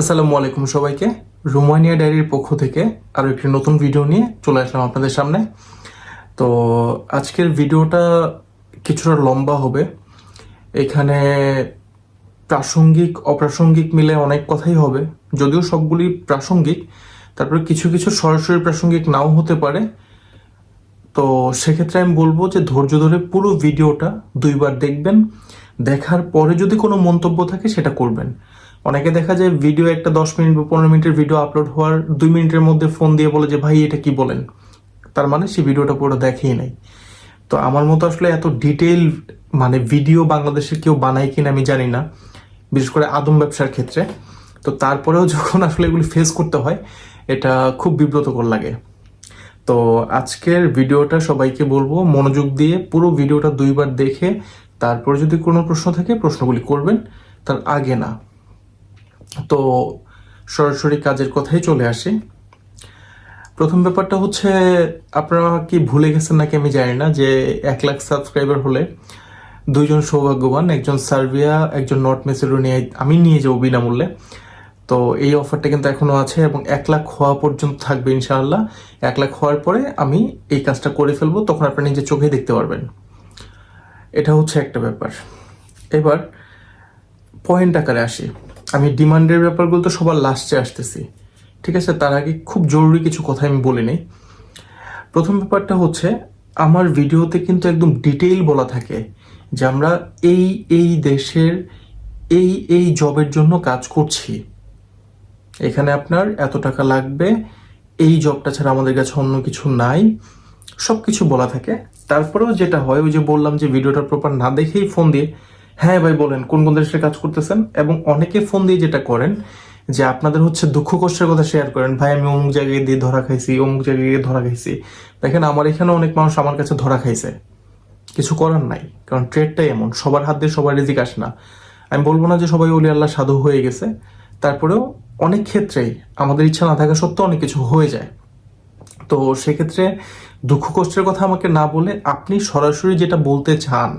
আসসালামু আলাইকুম সবাইকে। রোমানিয়া ডায়েরির পক্ষ থেকে আরও একটি নতুন ভিডিও নিয়ে চলে আসলাম আপনাদের সামনে। তো আজকের ভিডিওটা কিছুটা লম্বা হবে। এখানে প্রাসঙ্গিক, অপ্রাসঙ্গিক মিলে অনেক কথাই হবে। যদিও সবগুলি প্রাসঙ্গিক, তারপরে কিছু কিছু সরাসরি প্রাসঙ্গিক নাও হতে পারে। তো সেক্ষেত্রে আমি বলব যে ধৈর্য ধরে পুরো ভিডিওটা দুইবার দেখবেন। দেখার পরে যদি কোনো মন্তব্য থাকে সেটা করবেন। অনেকে দেখা যায় ভিডিও একটা দশ মিনিট বা পনেরো মিনিটের ভিডিও আপলোড হওয়ার দুই মিনিটের মধ্যে ফোন দিয়ে বলে যে, ভাই, এটা কি বলেন? তার মানে সে ভিডিওটা পুরো দেখেই নাই। তো আমার মতো আসলে এত ডিটেইল মানে ভিডিও বাংলাদেশে কেউ বানায় কিনা আমি জানি না, বিশেষ করে আদম ব্যবসার ক্ষেত্রে। তো তারপরেও যখন আসলে এগুলি ফেস করতে হয়, এটা খুব বিব্রতকর লাগে। তো আজকের ভিডিওটা সবাইকে বলব, মনোযোগ দিয়ে পুরো ভিডিওটা দুইবার দেখে, তারপরে যদি কোনো প্রশ্ন থাকে, প্রশ্নগুলি করবেন, তার আগে না। তো সরাসরি কাজের কথাই চলে আসি। প্রথম ব্যাপারটা হচ্ছে, আপনারা কি ভুলে গেছেন নাকি আমি জানি না যে এক লাখ সাবস্ক্রাইবার হলে দুইজন সৌভাগ্যবান, একজন সার্বিয়া, একজন নর্থ মেসিডোনিয়া আমি নিয়ে যাব বিনামূল্যে। তো এই অফারটা কিন্তু এখনও আছে এবং এক লাখ হওয়া পর্যন্ত থাকবে ইনশাআল্লাহ। এক লাখ হওয়ার পরে আমি এই কাজটা করে ফেলব, তখন আপনি নিজের চোখেই দেখতে পারবেন। এটা হচ্ছে একটা ব্যাপার। এবার পয়েন্ট আকারে আসি। আমি ডিমান্ডের ব্যাপারগুলো তো সবার লাস্টে আসতেছি। ঠিক আছে? তার আগে খুব জরুরি কিছু কথা আমি বলে নেই। প্রথম ব্যাপারটা হচ্ছে, আমার ভিডিওতে কিন্তু একদম ডিটেইল বলা থাকে যে আমরা এই এই দেশের, এই এই জবের জন্য কাজ করছি। এখানে আপনার এত টাকা লাগবে, এই জবটা ছাড়া আমাদের কাছে অন্য কিছু নাই। সব কিছু বলা থাকে। তারপরেও যেটা হয়, ওই যে বললাম যে ভিডিওটা প্রপার না দেখেই ফোন দিয়ে হ্যাঁ ভাই, বলেন, কোন কোন দেশে কাজ করতেছেন? এবং অনেকে ফোন দিয়ে যেটা করেন, যে আপনাদের হচ্ছে দুঃখ কষ্টের কথা শেয়ার করেন, ভাই, আমি অমুক জায়গায় দিয়ে ধরা খাইছি, অমুক জায়গায় গিয়ে ধরা খাইছি। দেখেন, আমার এখানে অনেক মানুষ আমার কাছে ধরা খাইছে। কিছু করার নাই, কারণ ট্রেডটাই এমন, সবার হাত দিয়ে সবার রিজিক আসে না। আমি বলব না যে সবাই অলি আল্লাহ সাধু হয়ে গেছে, তারপরেও অনেক ক্ষেত্রেই আমাদের ইচ্ছা না থাকা সত্ত্বেও অনেক কিছু হয়ে যায়। তো সেক্ষেত্রে দুঃখ কষ্টের কথা আমাকে না বলে আপনি সরাসরি যেটা বলতে চান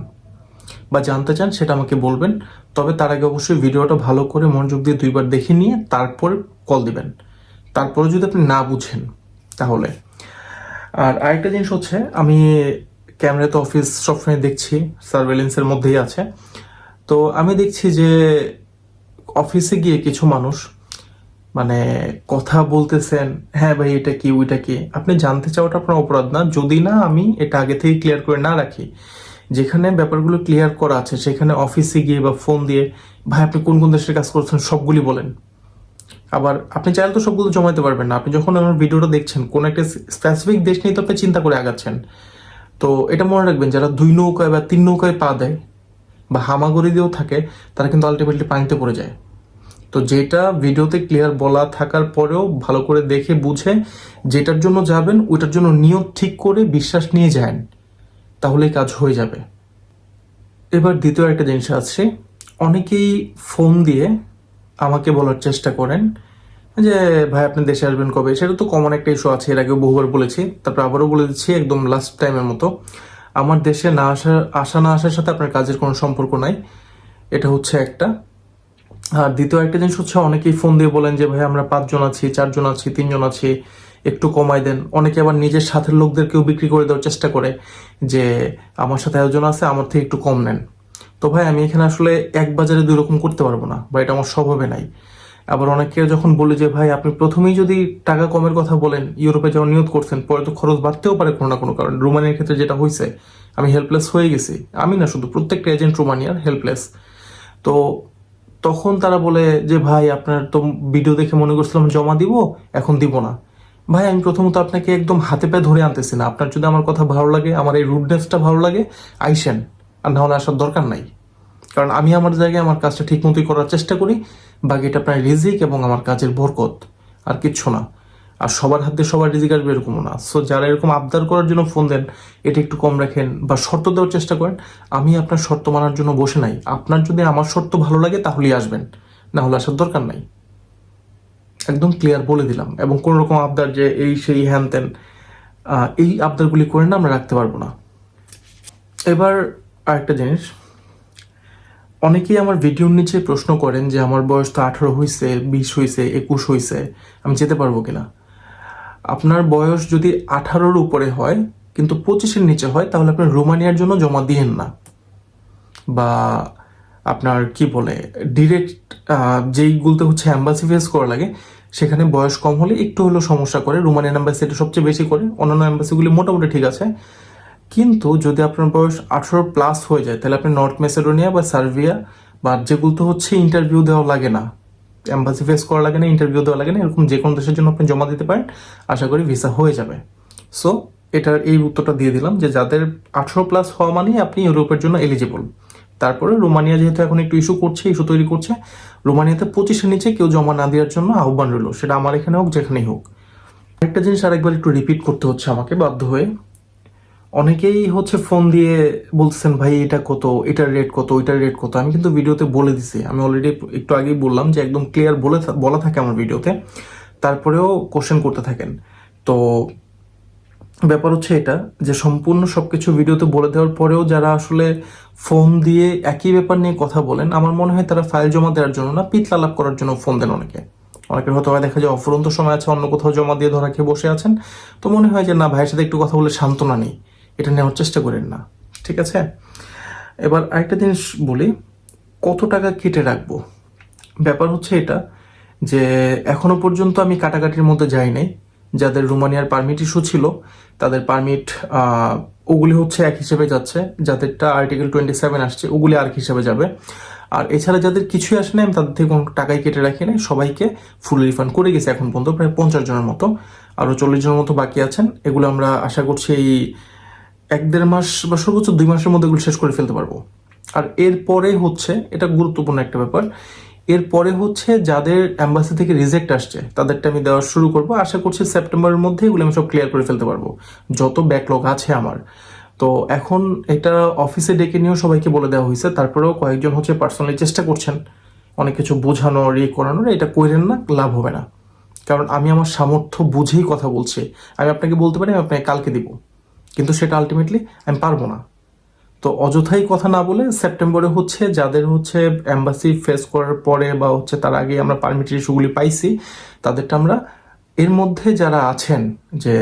বা জানতে চান সেটা আমাকে বলবেন। তবে তার আগে অবশ্যই ভিডিওটা ভালো করে মনোযোগ দিয়ে দুইবার দেখে নিয়ে তারপর কল দিবেন। তারপরে যদি আপনি না বুঝেন, তাহলে। আর আরেকটা জিনিস হচ্ছে, আমি ক্যামেরাতে অফিস সবসময় দেখছি, সার্ভেলেন্সের মধ্যেই আছে। তো আমি দেখছি যে অফিসে গিয়ে কিছু মানুষ মানে কথা বলতেছেন হ্যাঁ ভাই, এটা কি, ওইটা কি? আপনি জানতে চাওয়াটা আপনার অপরাধ না। যদি না, আমি এটা আগে থেকে ক্লিয়ার করে না রাখি। যেখানে ব্যাপারগুলো ক্লিয়ার করা আছে, সেখানে অফিসে গিয়ে বা ফোন দিয়ে, ভাই, আপনি কোন কোন দেশের কাজ করছেন? সবগুলি বলেন। আবার আপনি চাইলে তো সবগুলো জমাইতে পারবেন না। আপনি যখন আমার ভিডিওটা দেখছেন, কোন একটা স্পেসিফিক দেশ নিয়ে তো আপনি চিন্তা করে আগাচ্ছেন। তো এটা মনে রাখবেন, যারা দুই নৌকায় বা তিন নৌকায় পা দেয় বা হামাগুড়ি দিয়েও থাকে, তারা কিন্তু আলটিমেটলি পানিতে পড়ে যায়। তো যেটা ভিডিওতে ক্লিয়ার বলা থাকার পরেও ভালো করে দেখে বুঝে, যেটার জন্য যাবেন, ওইটার জন্য নিয়ত ঠিক করে, বিশ্বাস নিয়ে যান। তাহলেই কাজ হয়ে যাবে। এবার দ্বিতীয় একটা জিনিস আছে। অনেকেই ফোন দিয়ে আমাকে বলার চেষ্টা করেন যে, ভাই, আপনি দেশে আসবেন কবে? সেটা তো কমন একটা ইস্যু আছে, এর আগেও বহুবার বলেছি। তারপর আবারও বলে দিচ্ছি, একদম লাস্ট টাইমের মতো। আমার দেশে না আসা আসা না আসার সাথে আপনার কাজের কোনো সম্পর্ক নাই। এটা হচ্ছে একটা। আর দ্বিতীয় একটা জিনিস হচ্ছে, অনেকেই ফোন দিয়ে বলেন যে, ভাই, আমরা পাঁচজন আছি, চারজন আছি, তিনজন আছি। একটু কমাই দেন। অনেকে আবার নিজের সাথের লোকদেরকেও বিক্রি করে দেওয়ার চেষ্টা করে যে, আমার সাথে একজন আছে, আমার থেকে একটু কম নেন। তো ভাই, আমি এখানে আসলে এক বাজারে দুই রকম করতে পারব না, বা এটা আমার স্বভাবে নাই। আবার অনেকে যখন বলে যে, ভাই, আপনি প্রথমেই যদি টাকা কমের কথা বলেন, ইউরোপে যাওয়ার নিয়ত করছেন, পরে তো খরচ বাড়তেও পারে কোনো না কোনো কারণ। রোমানিয়ার ক্ষেত্রে যেটা হয়েছে আমি হেল্পলেস হয়ে গেছি। আমি না, শুধু প্রত্যেকটা এজেন্ট রোমানিয়ার হেল্পলেস তো তখন তারা বলে যে, ভাই, আপনার তো ভিডিও দেখে মনে করছিলাম জমা দিব, এখন দিব না। ভাই, আমি প্রথমত আপনাকে একদম হাতে পায়ে ধরে আনতেছি না। আপনার যদি আমার কথা ভালো লাগে, আমার এই রুডনেসটা ভালো লাগে, আইসেন। আর না হলে আসার দরকার নাই। কারণ আমি আমার জায়গায় আমার কাজটা ঠিক মতোই করার চেষ্টা করি বাকি এটা প্রায় রিজিক এবং আমার কাজের বরকত। আর কিচ্ছু না। আর সবার হাতে সবার রিজিক আসবে এরকমও না। সো যারা এরকম আবদার করার জন্য ফোন দেন, এটা একটু কম রাখেন বা শর্ত দেওয়ার চেষ্টা করেন। আমি আপনার শর্ত মানার জন্য বসে নাই। আপনার যদি আমার শর্ত ভালো লাগে, তাহলেই আসবেন। না হলে আসার দরকার নাই। একদম ক্লিয়ার বলে দিলাম। এবং কোন রকম আবদার যে এই সেই হ্যান ত্যান এই আবদারগুলি করে না আমরা রাখতে পারব না। এবার আরেকটা জিনিস। অনেকেই আমার ভিডিওর নিচে প্রশ্ন করেন যে, আমার বয়স তো আঠারো হয়েছে বিশ হয়েছে একুশ হয়েছে আমি যেতে পারব কিনা? আপনার বয়স যদি আঠারোর উপরে হয়, কিন্তু পঁচিশের নিচে হয়, তাহলে আপনি রোমানিয়ার জন্য জমা দিয়েন না। বা আপনার কি বলে ডিরেক্ট যেইগুলোতে হচ্ছে অ্যাম্বাসি ফেস করা লাগে, সেখানে বয়স কম হলে একটু হলেও সমস্যা করে। রোমানিয়ান অ্যাম্বাসি এটা সবচেয়ে বেশি করে। অন্যান্য অ্যাম্বাসিগুলি মোটামুটি ঠিক আছে। কিন্তু যদি আপনার বয়স আঠারো প্লাস হয়ে যায়, তাহলে আপনি নর্থ মেসেডোনিয়া বা সার্বিয়া বা যেগুলো তো হচ্ছে ইন্টারভিউ দেওয়া লাগে না। অ্যাম্বাসি ফেস করা লাগে না ইন্টারভিউ দেওয়া লাগে না, এরকম যে কোনো দেশের জন্য আপনি জমা দিতে পারেন। আশা করি ভিসা হয়ে যাবে। সো এটার এই উত্তরটা দিয়ে দিলাম যে যাদের আঠারো প্লাস হওয়া মানেই আপনি ইউরোপের জন্য এলিজিবল তারপরে রোমানিয়া যেহেতু এখন একটু ইস্যু করছে ইস্যু তৈরি করছে, রোমানিয়াতে পঁচিশের নিচে কেউ জমা না দেওয়ার জন্য আহ্বান রইল। সেটা আমার এখানে হোক, যেখানেই হোক। একটা জিনিস আরেকবার একটু রিপিট করতে হচ্ছে আমাকে, বাধ্য হয়ে। অনেকেই হচ্ছে ফোন দিয়ে বলছেন ভাই, এটা কত? এটার রেট কত? ওইটার রেট কত? আমি কিন্তু ভিডিওতে বলে দিছি। আমি অলরেডি একটু আগেই বললাম যে একদম ক্লিয়ার বলে বলা থাকে আমার ভিডিওতে। তারপরেও কোশ্চেন করতে থাকেন। তো ব্যাপার হচ্ছে এটা, যে সম্পূর্ণ সব কিছু ভিডিওতে বলে দেওয়ার পরেও যারা আসলে ফোন দিয়ে একই ব্যাপার নিয়ে কথা বলেন, আমার মনে হয় তারা ফাইল জমা দেওয়ার জন্য না পিতলা লাভ করার জন্য ফোন দেন অনেকে। অনেকের হয়তো হয় দেখা যায় অফুরন্ত সময় আছে, অন্য কোথাও জমা দিয়ে ধরা খেয়ে বসে আছেন। তো মনে হয় যে না, ভাইয়ের সাথে একটু কথা বলে সান্ত্বনা নেই, এটা নেওয়ার চেষ্টা করেন না। ঠিক আছে? এবার আরেকটা জিনিস বলি, কত টাকা কেটে রাখব? ব্যাপার হচ্ছে এটা, যে এখনও পর্যন্ত আমি কাটাকাটির মধ্যে যাই নাই। যাদের রোমানিয়ার পারমিট ইস্যু ছিল, তাদের পারমিট ওগুলি হচ্ছে এক হিসেবে যাচ্ছে। যাদেরটা আর্টিকেল টোয়েন্টি সেভেন আসছে, ওগুলি আর হিসেবে যাবে। আর এছাড়া যাদের কিছুই আসে না আমি তাদের থেকে কোনো টাকাই কেটে রাখি নাই। সবাইকে ফুল রিফান্ড করে গেছে এখন পর্যন্ত, প্রায় পঞ্চাশ জনের মতো। আরও চল্লিশ জনের মতো বাকি আছেন। এগুলো আমরা আশা করছি এই এক দেড় মাস বা সর্বোচ্চ দুই মাসের মধ্যে এগুলো শেষ করে ফেলতে পারব। আর এরপরে হচ্ছে, এটা গুরুত্বপূর্ণ একটা ব্যাপার এরপরে হচ্ছে যাদের অ্যাম্বাসি থেকে রিজেক্ট আসছে, তাদেরটা আমি দেওয়া শুরু করব। আশা করছি সেপ্টেম্বরের মধ্যে এগুলো আমি সব ক্লিয়ার করে ফেলতে পারব। যত ব্যাকলগ আছে আমার। তো এখন এটা অফিসে ডেকে নিয়েও সবাইকে বলে দেওয়া হয়েছে। তারপরেও কয়েকজন হচ্ছে পার্সোনালি চেষ্টা করছেন। অনেক কিছু বোঝানোর ইয়ে করানোর এটা করেন না, লাভ হবে না। কারণ আমি আমার সামর্থ্য বুঝেই কথা বলছি। আমি আপনাকে বলতে পারি, আমি আপনাকে কালকে দিব। কিন্তু সেটা আলটিমেটলি আমি পারব না। তো অযথাই কথা না বলে সেপ্টেম্বরে হচ্ছে যাদের হচ্ছে অ্যাম্বাসি ফেস করার পরে বা হচ্ছে তার আগে আমরা পারমিটের ইস্যুগুলি পাইছি, তাদেরটা আমরা এর মধ্যে যারা আছেন যে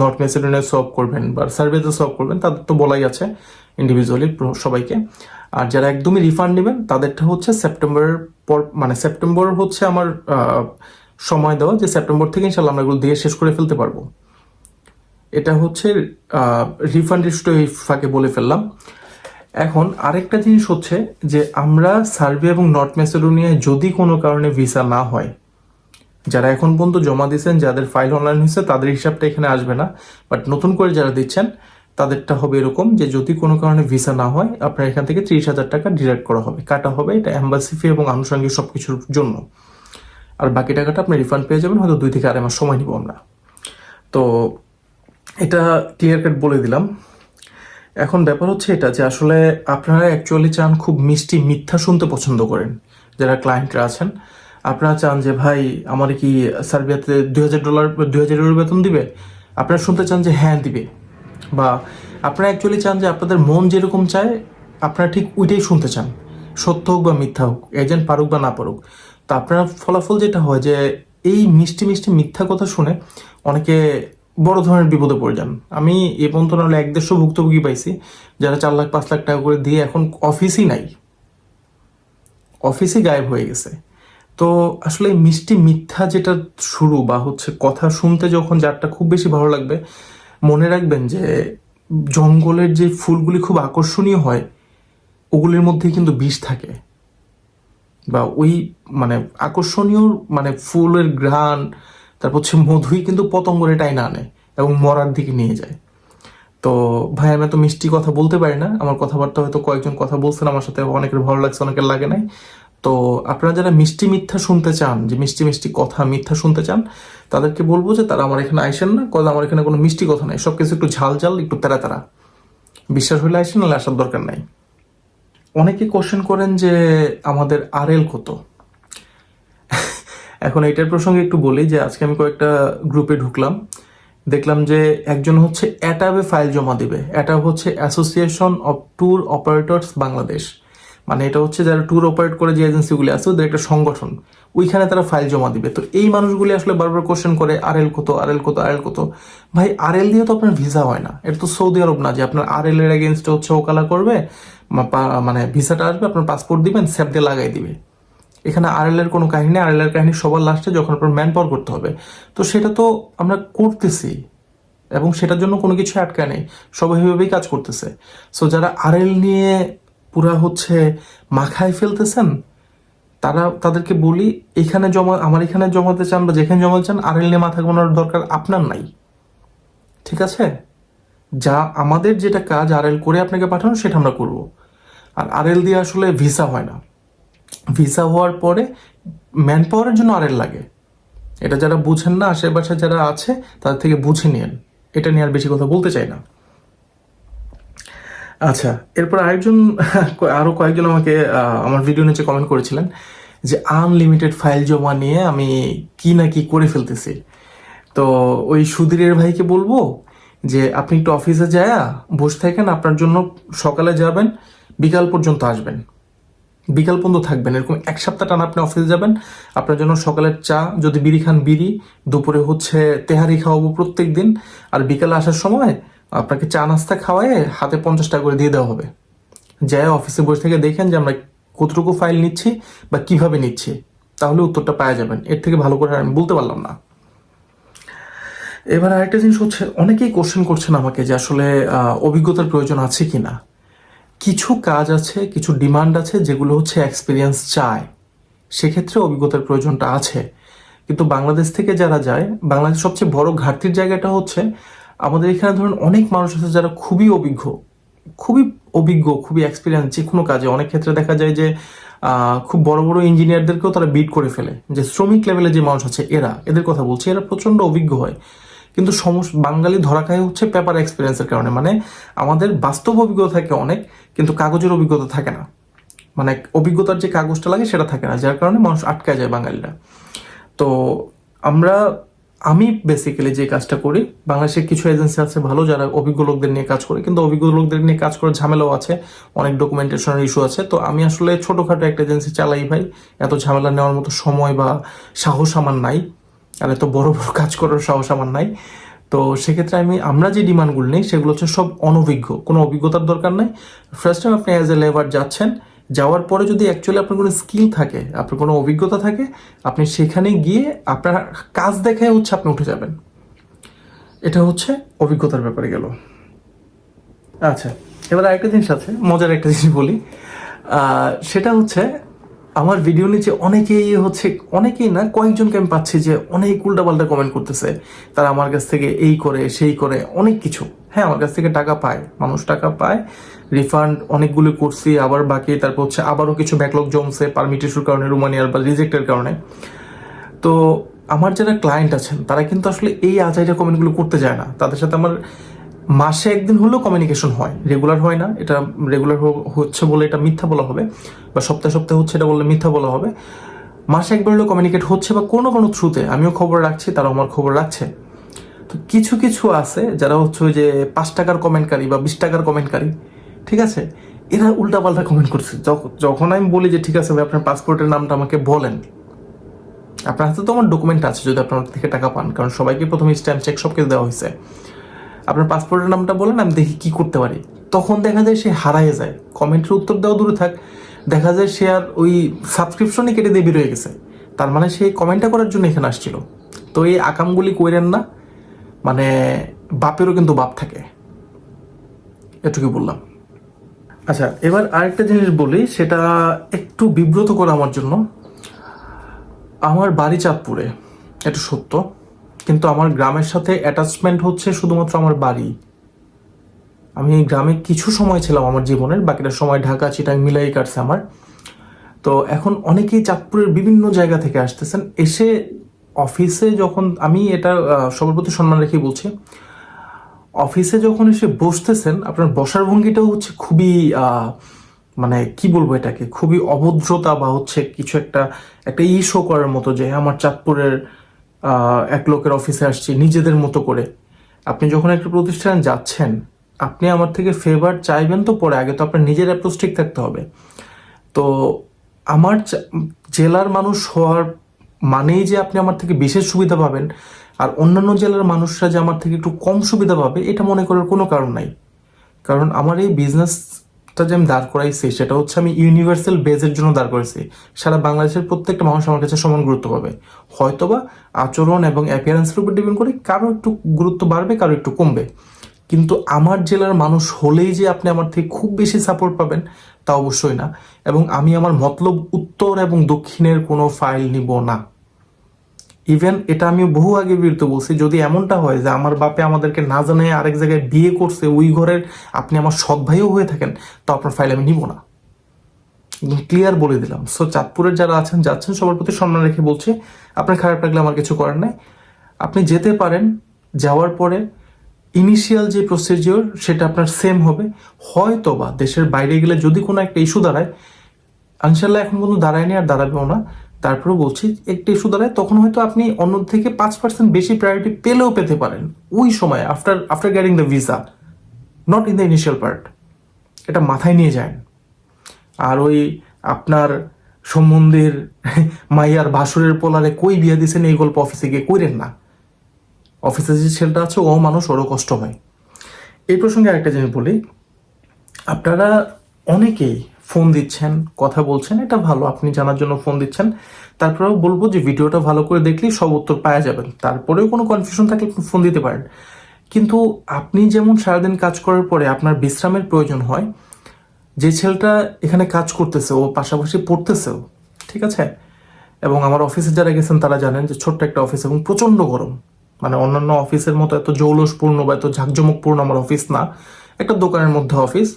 নর্থ মেসিডোনিয়া সলভ করবেন বা সার্ভেতে সলভ করবেন, তাদের তো বলাই আছে ইন্ডিভিজুয়ালি সবাইকে। আর যারা একদমই রিফান্ড নেবেন, তাদেরটা হচ্ছে সেপ্টেম্বরের পর মানে সেপ্টেম্বর হচ্ছে আমার সময় দেওয়া যে সেপ্টেম্বর থেকে ইনশাল্লাহ আমরা এগুলো দিয়ে শেষ করে ফেলতে পারব। এটা হচ্ছে রিফান্ড এই ফাঁকে বলে ফেললাম। এখন আরেকটা জিনিস হচ্ছে যে আমরা সার্বিয়া এবং নর্থ মেসেডোনিয়ায় যদি কোনো কারণে ভিসা না হয়, যারা এখন পর্যন্ত জমা দিয়েছেন, যাদের ফাইল অনলাইন হয়েছে, তাদের হিসাবটা এখানে আসবে না। বাট নতুন করে যারা দিচ্ছেন, তাদেরটা হবে এরকম যে যদি কোনো কারণে ভিসা না হয়, আপনার এখান থেকে ত্রিশ হাজার টাকা ডিরেক্ট করা হবে। কাটা হবে এটা অ্যাম্বাসি ফি এবং আনুষঙ্গিক সব কিছুর জন্য। আর বাকি টাকাটা আপনি রিফান্ড পেয়ে যাবেন, হয়তো দুই থেকে আড়াই মাস সময় নিব আমরা। তো এটা ক্লিয়ার কাট বলে দিলাম। এখন ব্যাপার হচ্ছে এটা যে আসলে আপনারা অ্যাকচুয়ালি চান খুব মিষ্টি মিথ্যা শুনতে পছন্দ করেন, যারা ক্লায়েন্টরা আছেন। আপনারা চান যে, ভাই, আমার কি সার্বিয়াতে দুই হাজার ডলার দুই হাজার ইউরো বেতন দিবে? আপনারা শুনতে চান যে হ্যাঁ দিবে। বা আপনারা অ্যাকচুয়ালি চান যে, আপনাদের মন যেরকম চায়, আপনারা ঠিক ওইটাই শুনতে চান। সত্য হোক বা মিথ্যা হোক এজেন্ট পারুক বা না পারুক। তা আপনার ফলাফল যেটা হয় যে, এই মিষ্টি মিষ্টি মিথ্যা কথা শুনে অনেকে বড় ধরনের বিপদে পড়ে যান। আমি এ পর্যন্ত নাহলে এক দেড়শো ভুক্তভোগী পাইছি, যারা চার লাখ, পাঁচ লাখ টাকা করে দিয়ে এখন অফিসই নাই। অফিসই গায়েব হয়ে গেছে। তো আসলে মিষ্টি মিথ্যা যেটা শুরু বা হচ্ছে কথা শুনতে যখন যারটা খুব বেশি ভালো লাগবে, মনে রাখবেন যে জঙ্গলের যে ফুলগুলি খুব আকর্ষণীয় হয়, ওগুলির মধ্যে কিন্তু বিষ থাকে। বা ওই মানে আকর্ষণীয় মানে ফুলের ঘ্রাণ তারপর হচ্ছে মধুই কিন্তু পতঙ্গরে টাইনা আনে এবং মরার দিকে নিয়ে যায়। তো ভাই, আমি এত মিষ্টি কথা বলতে পারি না। আমার কথাবার্তা হয়তো কয়েকজন কথা বলছেন, আমার সাথে অনেকের ভালো লাগছে, অনেকের লাগে নাই। তো আপনারা যারা মিষ্টি মিথ্যা শুনতে চান, যে মিষ্টি মিষ্টি কথা মিথ্যা শুনতে চান, তাদেরকে বলব যে তারা আমার এখানে আইসেন না, কারণ আমার এখানে কোনো মিষ্টি কথা নাই। সবকিছু একটু ঝাল ঝাল, একটু তেরা তেরা। বিশ্বাস হলে আইসেন, নাহলে আসার দরকার নাই। অনেকে কোশ্চেন করেন যে আমাদের আরএল কত? এখন এটার প্রসঙ্গে একটু বলি যে আজকে আমি কয়েকটা গ্রুপে ঢুকলাম। দেখলাম যে একজন হচ্ছে অ্যাটাবে ফাইল জমা দিবে। অ্যাটাব হচ্ছে association of tour operators Bangladesh মানে এটা হচ্ছে যারা ট্যুর অপারেট করে যে এজেন্সিগুলি আছে, ওদের একটা সংগঠন। ওইখানে তারা ফাইল জমা দিবে। তো এই মানুষগুলি আসলে বারবার কোশ্চেন করে আর এল কত আর এল কত আর এল কত? ভাই আর এল দিয়ে তো আপনার ভিসা হয় না। এটা তো সৌদি আরব না যে আপনার আর এল এর এগেনস্টে হচ্ছে ওকালা করবে মানে ভিসাটা আসবে, আপনার পাসপোর্ট দিবেন স্যাপ দিয়ে লাগাই দিবে। এখানে আর এল এর কোনো কাহিনী আর এল এর কাহিনী সবার লাস্টে যখন আপনার ম্যান পাওয়ার করতে হবে, তো সেটা তো আমরা করতেছি এবং সেটার জন্য কোনো কিছু আটকায় নেই, সবাই এভাবেই কাজ করতেছে। সো যারা আরএল নিয়ে পুরা হচ্ছে মাখায় ফেলতেছেন, তারা, তাদেরকে বলি, এখানে জমা, আমার এখানে জমাতে চান বা যেখানে জমাতে চান আরএল নিয়ে মাথা ঘামানোর দরকার আপনার নাই। ঠিক আছে? যা আমাদের যেটা কাজ আরএল করে আপনাকে পাঠানো, সেটা আমরা করব। আর আরএল দিয়ে আসলে ভিসা হয় না। ভিসা হওয়ার পরে ম্যান পাওয়ারের জন্য আরএল লাগে। এটা যারা বুঝেন না, আশেপাশে যারা আছে, তাদের থেকে বুঝে নিন এটা নিয়ে আর বেশি কথা বলতে চাই না। আচ্ছা এরপর আরেকজন, আরও কয়েকজন আমাকে আমার ভিডিও নিচে কমেন্ট করেছিলেন যে আনলিমিটেড ফাইল জমা নিয়ে আমি কি না কি করে ফেলতেছি? তো ওই সুধীরের ভাইকে বলব যে, আপনি একটু অফিসে যায়, বসে থাকেন, আপনার জন্য সকালে যাবেন, বিকাল পর্যন্ত আসবেন। বিকাল পর্যন্ত থাকবেন। এরকম এক সপ্তাহ টানা আপনি অফিসে যাবেন। আপনার জন্য সকালের চা, যদি বিড়ি খান, বিড়ি। দুপুরে হচ্ছে তেহারি খাওয়াবো প্রত্যেক দিন আর বিকালে আসার সময় আপনাকে চা, নাস্তা খাওয়ায় হাতে পঞ্চাশ টাকা করে দিয়ে দেওয়া হবে। যায় অফিসে বসে থেকে দেখেন যে আমরা কতটুকু ফাইল নিচ্ছি বা কীভাবে নিচ্ছি। তাহলে উত্তরটা পাওয়া যাবেন। এর থেকে ভালো করে আমি বলতে পারলাম না। এবার আরেকটা জিনিস হচ্ছে, অনেকেই কোশ্চেন করছেন আমাকে যে আসলে অভিজ্ঞতার প্রয়োজন আছে কিনা। কিছু কাজ আছে, কিছু ডিমান্ড আছে যেগুলো হচ্ছে এক্সপিরিয়েন্স চায়। সেক্ষেত্রে অভিজ্ঞতার প্রয়োজনটা আছে। কিন্তু বাংলাদেশ থেকে যারা যায় বাংলাদেশ সবচেয়ে বড় ঘাটতির জায়গাটা হচ্ছে আমাদের এখানে ধরুন অনেক মানুষ আছে যারা খুবই অভিজ্ঞ খুবই অভিজ্ঞ, খুবই এক্সপিরিয়েন্স যে কোনো কাজে। অনেক ক্ষেত্রে দেখা যায় যে খুব বড় বড় ইঞ্জিনিয়ারদেরকেও তারা বিট করে ফেলে। যে শ্রমিক লেভেলে যে মানুষ আছে, এরা, এদের কথা বলছি, এরা প্রচণ্ড অভিজ্ঞ হয়। কিন্তু সমস্যা বাঙালি ধরা খায় হচ্ছে পেপার এক্সপিরিয়েন্সের কারণে। মানে আমাদের বাস্তব অভিজ্ঞতা থাকে অনেক কিন্তু কাগজের অভিজ্ঞতা থাকে না। মানে অভিজ্ঞতার যে কাগজটা লাগে সেটা থাকে না, যার কারণে মানুষ আটকায় যায় বাঙালিরা। তো আমরা, আমি বেসিক্যালি যে কাজটা করি বাংলাদেশের কিছু এজেন্সি আছে ভালো যারা অভিজ্ঞ লোকদের নিয়ে কাজ করে, কিন্তু অভিজ্ঞ লোকদের নিয়ে কাজ করার ঝামেলাও আছে, অনেক ডকুমেন্টেশনের ইস্যু আছে। তো আমি আসলে ছোটোখাটো একটা এজেন্সি চালাই ভাই, এত ঝামেলা নেওয়ার মতো সময় বা সাহস আমার নাই, আর এত বড় বড় কাজ করার সাহস আমার নাই। তো সেক্ষেত্রে আমি, আমরা যে ডিমান্ডগুলো নেই, সেগুলো হচ্ছে সব অনভিজ্ঞ। কোনো অভিজ্ঞতার দরকার নাই। ফার্স্ট টাইম আপনি অ্যাজ এ লেবার যাচ্ছেন, যাওয়ার পরে যদি অ্যাকচুয়ালি আপনার কোনো স্কিল থাকে, আপনার কোনো অভিজ্ঞতা থাকে, আপনি সেখানে গিয়ে আপনার কাজ দেখায় হচ্ছে আপনি উঠে যাবেন। এটা হচ্ছে অভিজ্ঞতার ব্যাপারে গেল। আচ্ছা এবার আরেকটা জিনিস আছে, মজার একটা জিনিস বলি। সেটা হচ্ছে আমার ভিডিও নিচে অনেকেই হচ্ছে, অনেকেই না, কয়েকজনকে আমি পাচ্ছি যে অনেক উল্টাপাল্টা কমেন্ট করতেছে। তারা আমার কাছ থেকে এই করে, সেই করে, অনেক কিছু। হ্যাঁ আমার কাছ থেকে টাকা পায়, মানুষ টাকা পায়। রিফান্ড অনেকগুলো করছি আবার বাকি, তারপর হচ্ছে আবারও কিছু ব্যাকলগ জমছে পারমিট ইস্যুর কারণে রুমানিয়ার বা রিজেক্টের কারণে। তো, আমার যারা ক্লায়েন্ট আছেন, তারা কিন্তু আসলে এই আজাইরা কমেন্টগুলো করতে যায় না। তাদের সাথে আমার মাসে একদিন হলেও কমিউনিকেশন হয়। রেগুলার হয় না, এটা রেগুলার হচ্ছে বলে এটা মিথ্যা বলা হবে বা সপ্তাহে সপ্তাহে হচ্ছে এটা বললে মিথ্যা বলা হবে। মাসে একবার হলেও কমিউনিকেট হচ্ছে বা কোনো কোনো থ্রুতে আমিও খবর রাখছি তারা আমার খবর রাখছে। তো কিছু কিছু আছে যারা হচ্ছে যে পাঁচ টাকার কমেন্টকারী বা বিশ টাকার কমেন্টকারী ঠিক আছে? এরা উল্টাপাল্টা কমেন্ট করছে। যখ- যখন আমি বলি যে, ঠিক আছে ভাই, আপনার পাসপোর্টের নামটা আমাকে বলেন। আপনার হাতে তো আমার ডকুমেন্ট আছে, যদি আপনার থেকে টাকা পান, কারণ সবাইকে প্রথমে স্ট্যাম্প চেক সব কিছু দেওয়া হয়েছে। আপনার পাসপোর্টের নামটা বলেন, আমি দেখি কি করতে পারি। তখন দেখা যায় সে হারায় যায়। কমেন্টের উত্তর দেওয়া দূরে থাক। দেখা যায় সে আর ওই সাবস্ক্রিপশনই কেটে দিয়ে বেরোয় গেছে। তার মানে সে কমেন্টটা করার জন্য এখানে আসছিল। তো এই আকামগুলি কইরেন না মানে বাপেরও কিন্তু বাপ থাকে। এটুকু বললাম। আচ্ছা এবার আরেকটা জিনিস বলি, সেটা একটু বিব্রত করা আমার জন্য। আমার বাড়ি চাঁদপুরে, এটা সত্য। কিন্তু আমার গ্রামের সাথে অ্যাটাচমেন্ট হচ্ছে শুধুমাত্র আমার বাড়ি। আমি গ্রামে কিছু সময় ছিলাম আমার জীবনের, বাকিটা সময় ঢাকা, চিটাং মিলাই কাটছে আমার। তো এখন অনেকেই চাঁদপুরের বিভিন্ন জায়গা থেকে আসতেছেন। এসে অফিসে যখন আমি এটা সবার প্রতি সম্মান রেখে বলছি, অফিসে যখন এসে বসতেছেন, আপনার বসার ভঙ্গিটাও হচ্ছে খুবই মানে কি বলব এটাকে, খুবই অভদ্রতা বা হচ্ছে কিছু একটা একটা ই শো করার মতো যে আমার চাঁদপুরের এক লোকের অফিসে আসছি নিজেদের মতো করে। আপনি যখন একটা প্রতিষ্ঠানে যাচ্ছেন, আপনি আমার থেকে ফেভার চাইবেন তো পরে, আগে তো আপনার নিজের অ্যাপ্রোচ ঠিক থাকতে হবে। তো আমার জেলার মানুষ হওয়ার মানেই যে আপনি আমার থেকে বিশেষ সুবিধা পাবেন, আর অন্যান্য জেলার মানুষরা যে আমার থেকে একটু কম সুবিধা পাবে, এটা মনে করার কোনো কারণ নাই। কারণ আমার এই বিজনেসটা যে আমি দাঁড় করাইছি, সেটা হচ্ছে আমি ইউনিভার্সাল বেজের জন্য দাঁড় করেছি সারা বাংলাদেশের প্রত্যেকটা মানুষ আমার কাছে সমান গুরুত্ব পাবে। হয়তোবা আচরণ এবং অ্যাপিয়ারেন্সের উপর ডিপেন্ড করে কারও একটু গুরুত্ব বাড়বে, কারও একটু কমবে। কিন্তু আমার জেলার মানুষ হলেই যে আপনি আমার থেকে খুব বেশি সাপোর্ট পাবেন, তা অবশ্যই না। এবং আমি আমার মতলব উত্তর এবং দক্ষিণের কোনো ফাইল নিব না। ইভেন এটা আমি বহু আগে বিরত বলছি, যদি এমনটা হয় যে আমার বাপে আমাদেরকে না জানে আরেক জায়গায় বিয়ে করছে, ওই ঘরের আপনি আমার সৎ ভাইও হয়ে থাকেন, তো আপনার ফাইল আমি নিব না। ক্লিয়ার বলে দিলাম। সো চাঁদপুরের যারা আছেন, যাচ্ছেন, সবার প্রতি সম্মান রেখে বলছি, আপনার খারাপ লাগলে আমার কিছু করার নাই। আপনি যেতে পারেন, যাওয়ার পরে ইনিশিয়াল যে প্রসিজিওর সেটা আপনার সেম হবে। হয়তো বা দেশের বাইরে গেলে যদি কোনো একটা ইস্যু দাঁড়ায় আনশাল্লাহ এখন পর্যন্ত দাঁড়ায়নি আর দাঁড়াবেও না। তারপরে বলছি একটা ইস্যু দাঁড়ায় তখন হয়তো আপনি অন্য থেকে পাঁচ পার্সেন্ট বেশি প্রায়োরিটি পেলেও পেতে পারেন। ওই সময় after after getting the visa not in the initial part এটা মাথায় নিয়ে যান। আর ওই আপনার সম্বন্ধের মাইয়ার ভাসুরের পোলারে কই বিয়া দিছেন এই গল্প অফিসে গিয়ে কইরেন না। অফিসে যে ছেলেটা আছে, ও মানুষ, ওরও কষ্ট হয়। এই প্রসঙ্গে আরেকটা জিনিস বলি, আপনারা অনেকেই ফোন দিচ্ছেন, কথা বলছেন, এটা ভালো, আপনি জানার জন্য ফোন দিচ্ছেন। তারপরেও বলব যে ভিডিওটা ভালো করে দেখলেই সব উত্তর পাওয়া যাবেন। তারপরেও কোনো কনফিউশন থাকলে আপনি ফোন দিতে পারেন। কিন্তু আপনি যেমন সারাদিন কাজ করার পরে আপনার বিশ্রামের প্রয়োজন হয়, যে ছেলেটা এখানে কাজ করতেছে, ও পাশাপাশি পড়তেছেও, ঠিক আছে? এবং আমার অফিসে যারা গেছেন তারা জানেন যে ছোট্ট একটা অফিস এবং প্রচণ্ড গরম। মানে অন্যান্য অফিসের মতো এত জৌলসপূর্ণ বা এত ঝাঁকজমকপূর্ণ আমার অফিস না। একটা দোকানের মধ্যে অফিস।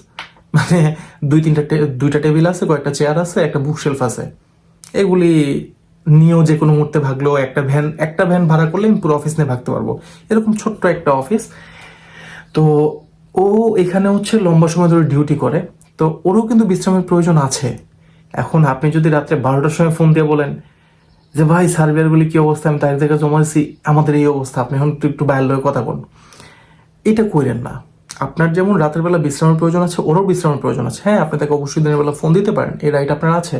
মানে দুই তিনটা দুইটা টেবিল আছে, কয়েকটা চেয়ার আছে, একটা বুক শেলফ আছে। এগুলি নিয়েও যে কোনো মুহূর্তে ভাগলেও একটা ভ্যান একটা ভ্যান ভাড়া করলে আমি পুরো অফিস নিয়ে ভাগতে পারব। এরকম ছোট্ট একটা অফিস। তো ও এখানে হচ্ছে লম্বা সময় ধরে ডিউটি করে। তো ওরও কিন্তু বিশ্রামের প্রয়োজন আছে। এখন আপনি যদি রাত্রে বারোটার সময় ফোন দিয়ে বলেন যে, ভাই, সার্ভিয়ারগুলি কী অবস্থা? আমি তাদের থেকে জমা দিচ্ছি আমাদের এই অবস্থা। আপনি এখন একটু বাইরে কথা বলুন। এটা করেন না। আপনার যেমন রাতের বেলা বিশ্রামের প্রয়োজন আছে, ওরও বিশ্রামের প্রয়োজন আছে। হ্যাঁ আপনি তাকে অবশ্যই দিনের বেলা ফোন দিতে পারেন, এই রাইট আপনার আছে।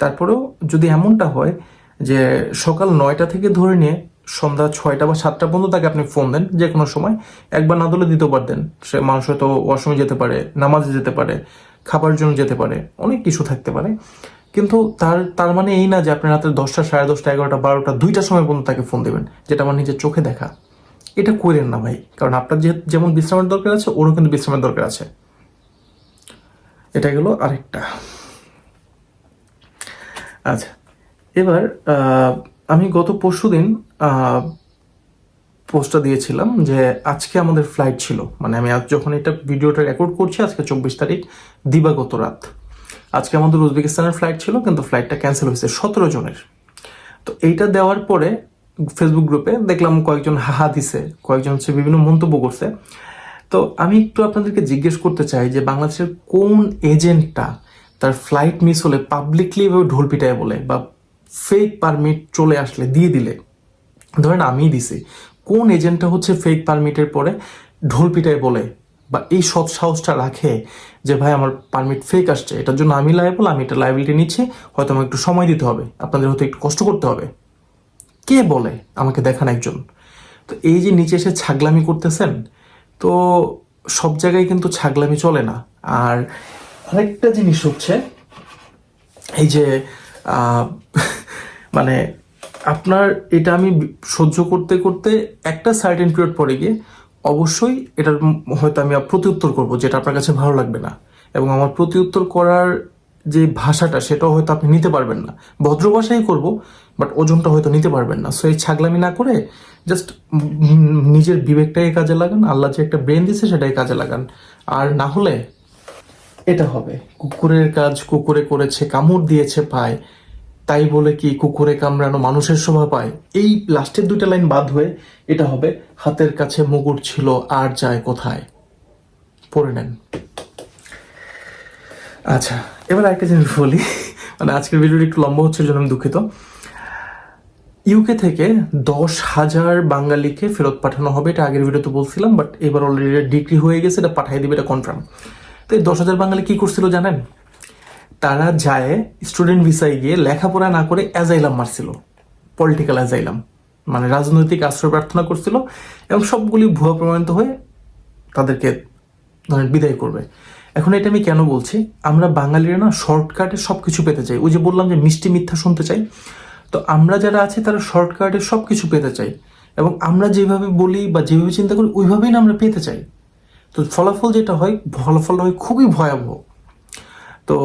তারপরেও যদি এমনটা হয় যে সকাল নয়টা থেকে ধরে নিয়ে সন্ধ্যা ছয়টা বা সাতটা পর্যন্ত তাকে আপনি ফোন দেন, যে কোনো সময়। একবার না দিলে দ্বিতীয়বার দেন। সে মানুষ হয়তো ওয়াশরুমে যেতে পারে, নামাজে যেতে পারে খাবার জন্য যেতে পারে, অনেক কিছু থাকতে পারে। কিন্তু তার তার মানে এই না যে আপনি রাতের দশটা, সাড়ে দশটা, এগারোটা, বারোটা, দুইটার সময় পর্যন্ত তাকে ফোন দেবেন, যেটা আমার নিজের চোখে দেখা। এটা করেন না ভাই। কারণ আপনার যে যেমন বিশ্রামের দরকার আছে, ওরও কিন্তু বিশ্রামের দরকার আছে। এটা গেল আরেকটা। আচ্ছা এবার আমি গত পরশু দিন পোস্টটা দিয়েছিলাম যে আজকে আমাদের ফ্লাইট ছিল। মানে আমি আজ যখন এটা ভিডিওটা রেকর্ড করছি, আজকে চব্বিশ তারিখ দিবাগত রাত। আজকে আমাদের উজবেকিস্তানের ফ্লাইট ছিল, কিন্তু ফ্লাইটটা ক্যান্সেল হয়েছে সতেরো জনের। তো এইটা দেওয়ার পরে ফেসবুক গ্রুপে দেখলাম কয়েকজন হাহা দিছে, কয়েকজন হচ্ছে বিভিন্ন মন্তব্য করছে। তো আমি একটু আপনাদেরকে জিজ্ঞেস করতে চাই যে বাংলাদেশের কোন এজেন্টটা তার ফ্লাইট মিস হলে পাবলিকলি এভাবে ঢোল পিটায় বলে বা ফেক পারমিট চলে আসলে দিয়ে দিলে? ধরেন আমিই দিছি, কোন এজেন্টটা হচ্ছে ফেক পারমিটের পরে ঢোল পিটায় বলে বা এই সৎ সাহসটা রাখে যে ভাই আমার পারমিট ফেক আসছে, এটার জন্য আমি লাইবল আমি এটা লাইবিলিটি নিচ্ছি, হয়তো আমাকে একটু সময় দিতে হবে, আপনাদের হয়তো একটু কষ্ট করতে হবে। কে বলে? আমাকে দেখান একজন। তো এই যে নিচে এসে ছাগলামি করতেছেন, তো সব জায়গায় কিন্তু ছাগলামি চলে না। আর আরেকটা জিনিস হচ্ছে, এই যে মানে আপনার এটা আমি সহ্য করতে করতে একটা সার্টেন পিরিয়ড পরে গিয়ে অবশ্যই এটার হয়তো আমি প্রতিউত্তর করব, যেটা আপনার কাছে ভালো লাগবে না। এবং আমার প্রতিউত্তর করার যে ভাষাটা, সেটাও হয়তো আপনি নিতে পারবেন না। ভদ্র ভাষাই করব বাট ওজনটা হয়তো নিতে পারবেন না। সো এই ছাগলামি না করে জাস্ট নিজের বিবেকটাই কাজে লাগান, আল্লাহ যে একটা ব্রেন দিছে সেটাই কাজে লাগান। আর না হলে এটা হবে। কুকুরের কাজ কুকুরে করেছে, কামড় দিয়েছে পায়, তাই বলে কি কুকুরে কামড়ানো মানুষের শোভা পায়? এই লাস্টের দুইটা লাইন বাদ হয়ে এটা হবে, হাতের কাছে মুগুর ছিল, আর যায় কোথায়? পড়ে নেন। আচ্ছা। এবার একটা জিনিস বলি। মানে আজকের ভিডিওটি একটু লম্বা হচ্ছে জন্য আমি দুঃখিত। ইউকে থেকে দশ হাজার বাঙালিকে ফেরত পাঠানো হবে, এটা আগের ভিডিওতে বলছিলাম বাট এবার অলরেডি ডিগ্রি হয়ে গেছে, এটা পাঠিয়ে দিবে, এটা কনফার্ম তো এই দশ হাজার বাঙালি কী করছিল জানেন? তারা যায় স্টুডেন্ট ভিসায় গিয়ে লেখাপড়া না করে অ্যাজাইলাম মারছিল পলিটিক্যাল অ্যাজাইলাম মানে রাজনৈতিক আশ্রয় প্রার্থনা করছিল, এবং সবগুলি ভুয়া প্রমাণিত হয়ে তাদেরকে ধরেন বিদায় করবে। এখন এটা আমি কেন বলছি? আমরা বাঙালিরা না শর্টকাটে সব কিছু পেতে চাই। ওই যে বললাম যে মিষ্টি মিথ্যা শুনতে চাই। তো আমরা যারা আছি, তারা শর্টকাটে সব কিছু পেতে চাই। এবং আমরা যেভাবে বলি বা যেভাবে চিন্তা করি, ওইভাবেই না আমরা পেতে চাই। তো ফলাফল যেটা হয় ফলাফল হয় খুবই ভয়াবহ। তো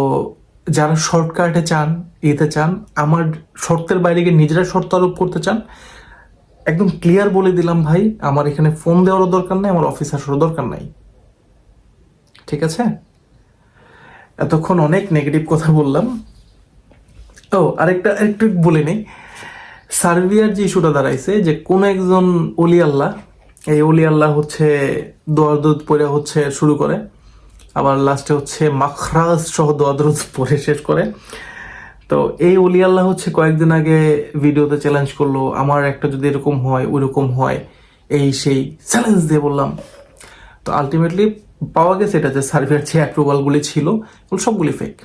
যারা শর্টকাটে চান, এতে চান, আমার শর্তের বাইরে গিয়ে নিজেরা শর্ত আরোপ করতে চান, একদম ক্লিয়ার বলে দিলাম ভাই, আমার এখানে ফোন দেওয়ারও দরকার নাই, আমার অফিস আসারও দরকার নাই। ঠিক আছে? এতক্ষণ অনেক নেগেটিভ কথা বললাম। ও, আরেকটা, আরেকটু বলে নেই। সার্বিয়ার যে ইস্যুটা দাঁড়াইছে, যে কোন একজন অলি আল্লাহ, এই অলি আল্লাহ হচ্ছে দোয়ার দুধ পরে হচ্ছে শুরু করে, আবার লাস্টে হচ্ছে মাখরাজ সহ দোয়া দুধ পরে শেষ করে। তো এই অলি আল্লাহ হচ্ছে কয়েকদিন আগে ভিডিওতে চ্যালেঞ্জ করল, আমার একটা যদি এরকম হয়, ওইরকম হয়। এই সেই চ্যালেঞ্জ দিয়ে বললাম। তো আলটিমেটলি পাওয়া গেছে এটা যে সার্ভিয়ার যে অ্যাপ্রুভালগুলি ছিল সবগুলি ফেক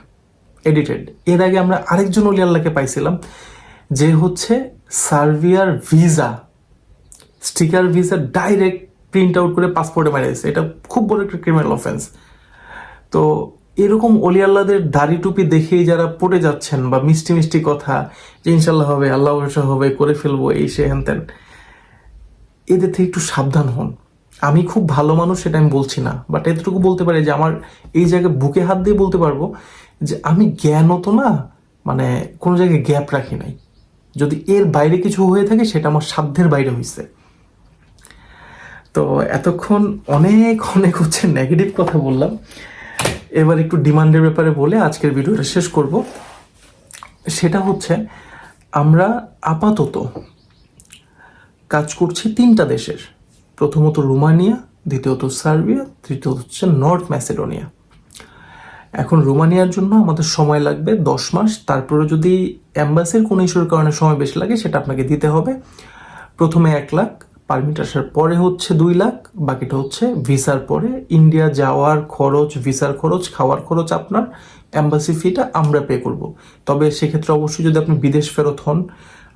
এডিটেড এর আগে আমরা আরেকজন অলি আল্লাহকে পাইছিলাম, যে হচ্ছে সার্ভিয়ার visa, sticker visa direct print out করে পাসপোর্টে মেরেছে এটা খুব বড় একটা ক্রিমিনাল অফেন্স তো এরকম অলি আল্লাহদের দাড়ি টুপি দেখেই যারা পড়ে যাচ্ছেন বা মিষ্টি মিষ্টি কথা, যে ইনশাল্লাহ হবে আল্লাহ হবে, করে ফেলব, এই সে হ্যান এদের থেকে একটু সাবধান হন। আমি খুব ভালো মানুষ, সেটা আমি বলছি না। বাট এতটুকু বলতে পারি যে আমার এই জায়গায় বুকে হাত দিয়ে বলতে পারব যে আমি জ্ঞানত না মানে কোনো জায়গায় গ্যাপ রাখি নাই। যদি এর বাইরে কিছু হয়ে থাকে, সেটা আমার সাধ্যের বাইরে হয়েছে তো এতক্ষণ অনেক অনেক হচ্ছে নেগেটিভ কথা বললাম। এবার একটু ডিমান্ডের ব্যাপারে বলে আজকের ভিডিওটা শেষ করব। সেটা হচ্ছে, আমরা আপাতত কাজ করছি তিনটা দেশের। প্রথমত রোমানিয়া, দ্বিতীয়ত সার্বিয়া, তৃতীয়ত হচ্ছে নর্থ ম্যাসেডোনিয়া। এখন রোমানিয়ার জন্য আমাদের সময় লাগবে দশ মাস। তারপরে যদি অ্যাম্বাসির কোনো ইস্যুর কারণে সময় বেশি লাগে, সেটা আপনাকে দিতে হবে। প্রথমে এক লাখ, পারমিট আসার পরে হচ্ছে দুই লাখ, বাকিটা হচ্ছে ভিসার পরে। ইন্ডিয়া যাওয়ার খরচ, ভিসার খরচ, খাওয়ার খরচ আপনার, অ্যাম্বাসি ফিটা আমরা পে করব। তবে সেক্ষেত্রে অবশ্যই যদি আপনি বিদেশ ফেরত হন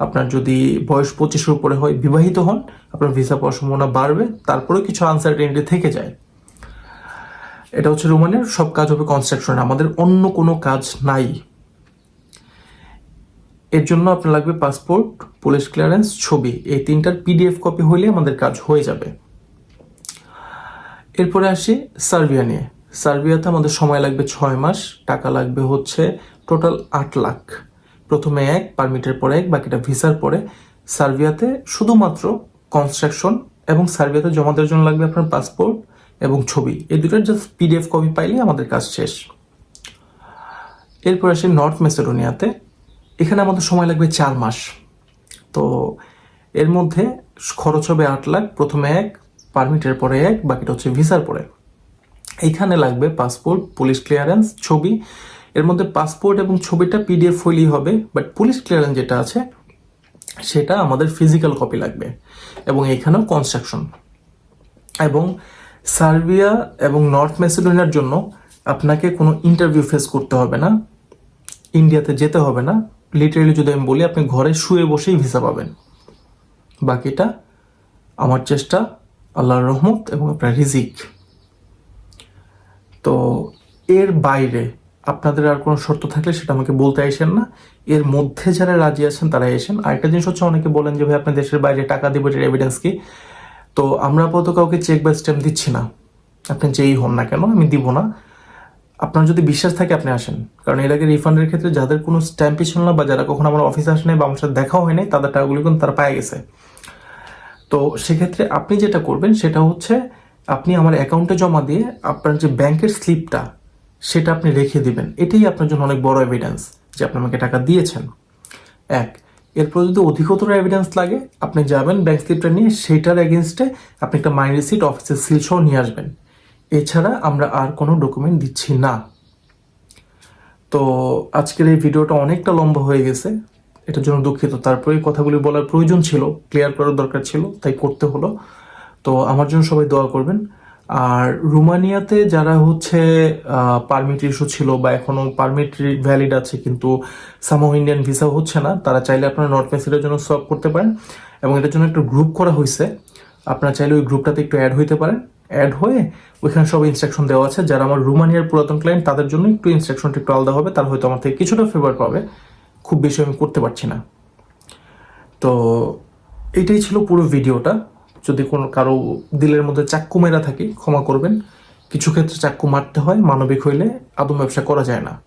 আপনার যদি বয়স পঁচিশের উপরে হয়, বিবাহিত হন, আপনার ভিসা পাওয়ার সম্ভাবনা বাড়বে, তারপরেও কিছু আনসার্টেনিটি থেকে যায়। এটা হচ্ছে রোমানের সব কাজ হবে কনস্ট্রাকশন আমাদের অন্য কোনো কাজ নাই। এর জন্য আপনার লাগবে পাসপোর্ট পুলিশ ক্লিয়ারেন্স ছবি। এই তিনটার পিডিএফ কপি হইলে আমাদের কাজ হয়ে যাবে। এরপরে আসি সার্বিয়া নিয়ে। সার্বিয়াতে আমাদের সময় লাগবে ছয় মাস, টাকা লাগবে হচ্ছে টোটাল আট লাখ। প্রথমে এক পারমিটের পরে এক, বাকিটা ভিসার পরে। সার্বিয়াতে শুধুমাত্র কনস্ট্রাকশন এবং সার্বিয়াতে জমা দেওয়ার জন্য লাগবে আপনার পাসপোর্ট এবং ছবি। এই দুটোর জাস্ট পিডিএফ কপি পাইলে আমাদের কাজ শেষ। এরপর আসি নর্থ মেসেডোনিয়াতে এখানে আমাদের সময় লাগবে চার মাস। তো এর মধ্যে খরচ হবে আট লাখ, প্রথমে এক পারমিটের পরে এক, বাকিটা হচ্ছে ভিসার পরে। এইখানে লাগবে পাসপোর্ট পুলিশ ক্লিয়ারেন্স ছবি এর মধ্যে পাসপোর্ট এবং ছবিটা পিডিএফ হইলেই হবে বাট পুলিশ ক্লিয়ারেন্স যেটা আছে, সেটা আমাদের ফিজিক্যাল কপি লাগবে এবং এখানেও কনস্ট্রাকশন এবং সার্বিয়া এবং নর্থ মেসিডোনিয়ার জন্য আপনাকে কোনো ইন্টারভিউ ফেস করতে হবে না, ইন্ডিয়াতে যেতে হবে না লিটারেলি যদি আমি বলি, আপনি ঘরে শুয়ে বসেই ভিসা পাবেন। বাকিটা আমার চেষ্টা, আল্লাহর রহমত এবং আপনার রিজিক। তো এর বাইরে আপনাদের আর কোনো শর্ত থাকলে সেটা আমাকে বলতে আইসেন না। এর মধ্যে যারা রাজি আছেন তারা এসেন আরেকটা জিনিস হচ্ছে অনেকে বলেন যে, ভাই, আপনি দেশের বাইরে টাকা দেবো এটার এভিডেন্স কি? তো আমরা আপাতত কাউকে চেক বা স্ট্যাম্প দিচ্ছি না। আপনি যেই হন না কেন, আমি দিব না। আপনার যদি বিশ্বাস থাকে, আপনি আসেন। কারণ এর আগে রিফান্ডের ক্ষেত্রে যাদের কোনো স্ট্যাম্পই ছিল না বা যারা কখনো আমার অফিসে আসে নাই বা আমার সাথে দেখাও হয়নি তাদের টাকাগুলি কিন্তু তারা পায়ে গেছে। তো সেক্ষেত্রে আপনি যেটা করবেন, সেটা হচ্ছে আপনি আমার অ্যাকাউন্টে জমা দিয়ে আপনার যে ব্যাংকের স্লিপটা সেটা আপনি রেখে দিবেন। এটাই আপনার জন্য অনেক বড় এভিডেন্স যে আপনি আমাকে টাকা দিয়েছেন। এক, এরপর যদি অধিকতর এভিডেন্স লাগে, আপনি যাবেন ব্যাংক স্লিপটা নিয়ে, সেটার এগেনস্টে আপনি একটা মাইন রিসিট অফিসের সিল সহ নিয়ে আসবেন। এছাড়া আমরা আর কোনো ডকুমেন্ট দিচ্ছি না। তো আজকের এই ভিডিওটা অনেকটা লম্বা হয়ে গেছে। এটার জন্য দুঃখিত। তারপরে কথাগুলি বলার প্রয়োজন ছিল ক্লিয়ার করার দরকার ছিল, তাই করতে হলো। তো আমার জন্য সবাই দোয়া করবেন। আর রোমানিয়াতে যারা হচ্ছে পারমিট ইস্যু ছিল বা এখনও পারমিট ভ্যালিড আছে কিন্তু সামো ইন্ডিয়ান ভিসা হচ্ছে না, তারা চাইলে আপনারা নর্থ মেসিডের জন্য সলভ করতে পারেন এবং এটার জন্য একটা গ্রুপ করা হয়েছে আপনারা চাইলে ওই গ্রুপটাতে একটু অ্যাড হইতে পারেন। অ্যাড হয়ে ওইখানে সব ইনস্ট্রাকশন দেওয়া আছে। যারা আমার রোমানিয়ার পুরাতন ক্লায়েন্ট তাদের জন্য একটু ইনস্ট্রাকশনটা একটু আলাদা হবে, তারা হয়তো আমার থেকে কিছুটা ফেভার পাবে। খুব বেশি আমি করতে পারছি না। তো এটাই ছিল পুরো ভিডিওটা যদি কোনো কারও দিলের মধ্যে চাক্কু মেরা থাকে, ক্ষমা করবেন। কিছু ক্ষেত্রে চাক্কু মারতে হয়, মানবিক হইলে আদম ব্যবসা করা যায় না।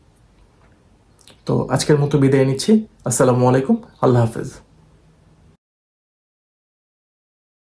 তো আজকের মতো বিদায় নিচ্ছি। আসসালামু আলাইকুম। আল্লাহ হাফেজ।